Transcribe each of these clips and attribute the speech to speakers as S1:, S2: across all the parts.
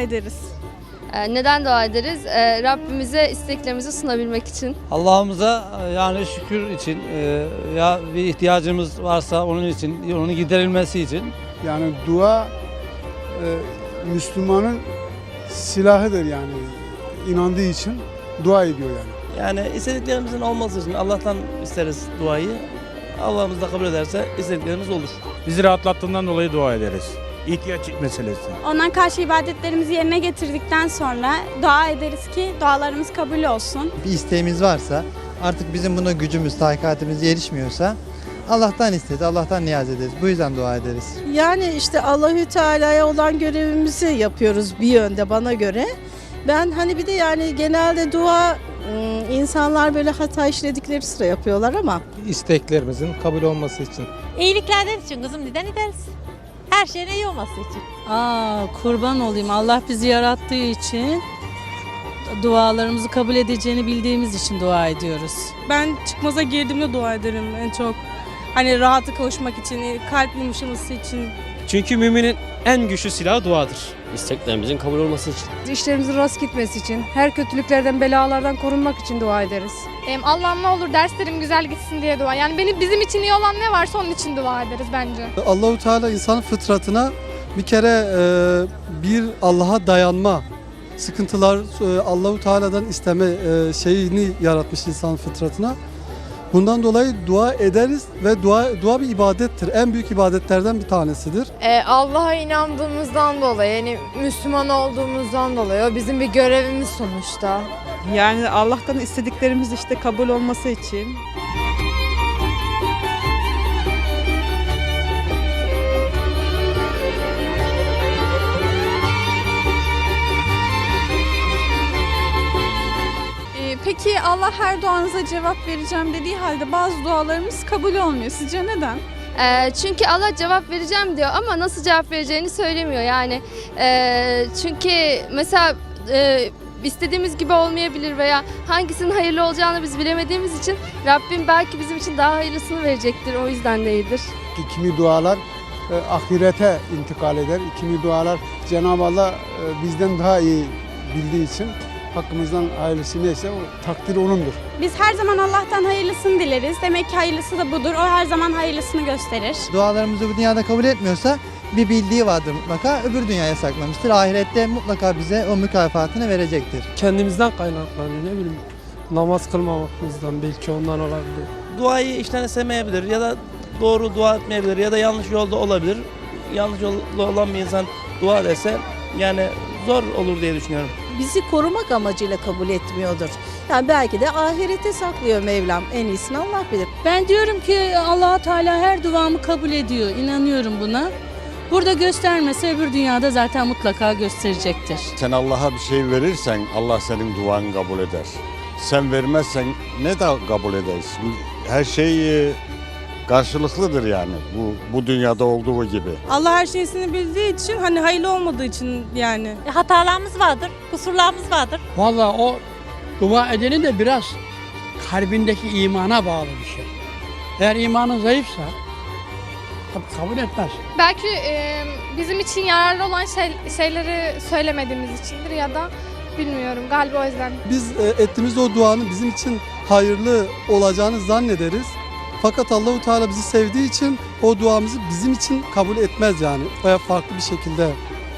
S1: ederiz.
S2: Ee, Neden dua ederiz? Ee, Rabbimize isteklerimizi sunabilmek için.
S3: Allah'ımıza e, yani şükür için e, ya bir ihtiyacımız varsa onun için, onun giderilmesi için
S4: Yani dua e, Müslümanın silahıdır yani. inandığı için dua ediyor yani.
S5: Yani istediklerimizin olması için Allah'tan isteriz duayı. Allah'ımız da kabul ederse istediklerimiz olur.
S6: Bizi rahatlattığından dolayı dua ederiz. İhtiyaç meselesi.
S1: Ondan karşı ibadetlerimizi yerine getirdikten sonra dua ederiz ki dualarımız kabul olsun.
S7: bir isteğimiz varsa artık bizim buna gücümüz, takatimiz erişmiyorsa Allah'tan isteriz, Allah'tan niyaz ederiz. Bu yüzden dua ederiz.
S8: Yani işte Allahü Teala'ya olan görevimizi yapıyoruz bir yönde bana göre. Ben hani bir de yani genelde dua ım, insanlar böyle hata işledikleri sıra yapıyorlar ama
S3: isteklerimizin kabul olması için.
S9: İyiliklerden için kızım neden ederiz? Her şeyin iyi olması için.
S8: Aa kurban olayım Allah bizi yarattığı için dualarımızı kabul edeceğini bildiğimiz için dua ediyoruz.
S1: Ben çıkmaza girdiğimde dua ederim en çok. Hani rahatı kavuşmak için, kalp yumuşaması için.
S6: Çünkü müminin en güçlü silahı duadır.
S5: İsteklerimizin kabul olması için.
S2: İşlerimizin rast gitmesi için, her kötülüklerden, belalardan korunmak için dua ederiz.
S10: Allah'ım ne olur derslerim güzel gitsin diye dua. Yani benim bizim için iyi olan ne varsa onun için dua ederiz bence.
S4: Allahu Teala insanın fıtratına bir kere e, bir Allah'a dayanma sıkıntılar e, Allahu Teala'dan isteme e, şeyini yaratmış insan fıtratına. Bundan dolayı dua ederiz ve dua dua bir ibadettir. En büyük ibadetlerden bir tanesidir.
S2: Allah'a inandığımızdan dolayı, yani Müslüman olduğumuzdan dolayı o bizim bir görevimiz sonuçta.
S8: Yani Allah'tan istediklerimiz işte kabul olması için.
S1: Peki Allah her duanıza cevap vereceğim dediği halde bazı dualarımız kabul olmuyor. Sizce neden?
S2: Ee, çünkü Allah cevap vereceğim diyor ama nasıl cevap vereceğini söylemiyor yani. Ee, çünkü mesela e, istediğimiz gibi olmayabilir veya hangisinin hayırlı olacağını biz bilemediğimiz için Rabbim belki bizim için daha hayırlısını verecektir o yüzden değildir.
S4: Kimi dualar e, ahirete intikal eder. Kimi dualar Cenab-ı Allah e, bizden daha iyi bildiği için hakkımızdan hayırlısı neyse o takdir onundur.
S1: Biz her zaman Allah'tan hayırlısını dileriz. Demek ki hayırlısı da budur. O her zaman hayırlısını gösterir.
S7: Dualarımızı bu dünyada kabul etmiyorsa bir bildiği vardır mutlaka. Öbür dünyaya saklamıştır. Ahirette mutlaka bize o mükafatını verecektir.
S3: Kendimizden kaynaklanıyor ne bileyim. Namaz kılmamakımızdan belki ondan olabilir.
S5: Duayı işten istemeyebilir ya da doğru dua etmeyebilir ya da yanlış yolda olabilir. Yanlış yolda olan bir insan dua ederse yani zor olur diye düşünüyorum.
S8: Bizi korumak amacıyla kabul etmiyordur. Yani belki de ahirete saklıyor Mevlam. En iyisini Allah bilir.
S9: Ben diyorum ki allah Teala her duamı kabul ediyor. İnanıyorum buna. Burada göstermese öbür dünyada zaten mutlaka gösterecektir.
S11: Sen Allah'a bir şey verirsen Allah senin duanı kabul eder. Sen vermezsen ne de kabul edersin. Her şey karşılıklıdır yani bu bu dünyada olduğu gibi.
S1: Allah her şeysini bildiği için hani hayırlı olmadığı için yani.
S9: E, Hatalarımız vardır, kusurlarımız vardır.
S3: Valla o dua edenin de biraz kalbindeki imana bağlı bir şey. Eğer imanın zayıfsa tabii kabul etmez.
S10: Belki e, bizim için yararlı olan şey, şeyleri söylemediğimiz içindir ya da bilmiyorum galiba o yüzden.
S4: Biz e, ettiğimiz o duanın bizim için hayırlı olacağını zannederiz. Fakat Allahu Teala bizi sevdiği için o duamızı bizim için kabul etmez yani. Veya farklı bir şekilde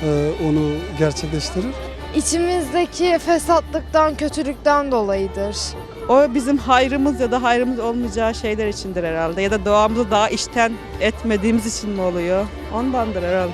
S4: e, onu gerçekleştirir.
S2: İçimizdeki fesatlıktan, kötülükten dolayıdır.
S8: O bizim hayrımız ya da hayrımız olmayacağı şeyler içindir herhalde. Ya da duamızı daha içten etmediğimiz için mi oluyor? Ondandır herhalde.